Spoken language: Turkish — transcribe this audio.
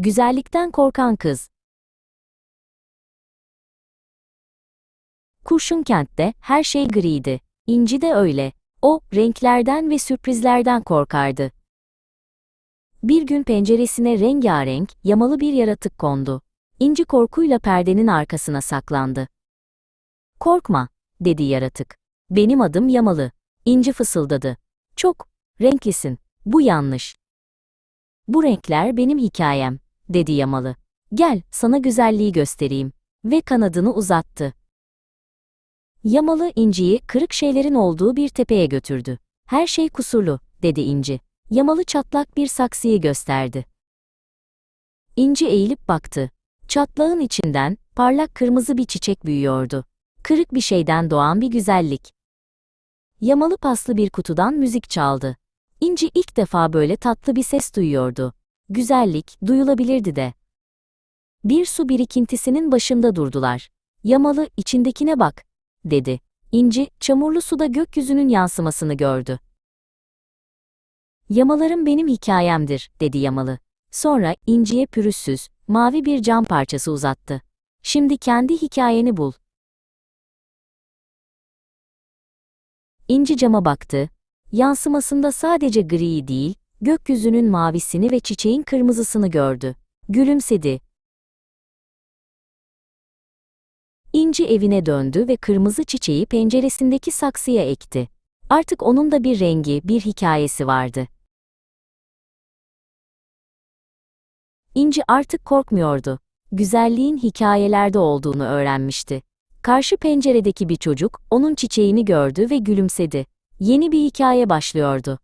Güzellikten korkan kız. Kurşun kentte her şey griydi. İnci de öyle. O, renklerden ve sürprizlerden korkardı. Bir gün penceresine rengarenk, yamalı bir yaratık kondu. İnci korkuyla perdenin arkasına saklandı. Korkma, dedi yaratık. Benim adım Yamalı. İnci fısıldadı. Çok renklisin. Bu yanlış. Bu renkler benim hikayem, dedi Yamalı. Gel, sana güzelliği göstereyim. Ve kanadını uzattı. Yamalı İnci'yi kırık şeylerin olduğu bir tepeye götürdü. Her şey kusurlu, dedi İnci. Yamalı çatlak bir saksıyı gösterdi. İnci eğilip baktı. Çatlağın içinden parlak kırmızı bir çiçek büyüyordu. Kırık bir şeyden doğan bir güzellik. Yamalı paslı bir kutudan müzik çaldı. İnci ilk defa böyle tatlı bir ses duyuyordu. Güzellik duyulabilirdi de. Bir su birikintisinin başında durdular. Yamalı içindekine bak, dedi. İnci, çamurlu suda gökyüzünün yansımasını gördü. Yamalarım benim hikayemdir, dedi Yamalı. Sonra İnci'ye pürüzsüz, mavi bir cam parçası uzattı. Şimdi kendi hikayeni bul. İnci cama baktı. Yansımasında sadece griyi değil, gökyüzünün mavisini ve çiçeğin kırmızısını gördü. Gülümsedi. İnci evine döndü ve kırmızı çiçeği penceresindeki saksıya ekti. Artık onun da bir rengi, bir hikayesi vardı. İnci artık korkmuyordu. Güzelliğin hikayelerde olduğunu öğrenmişti. Karşı penceredeki bir çocuk onun çiçeğini gördü ve gülümsedi. Yeni bir hikaye başlıyordu.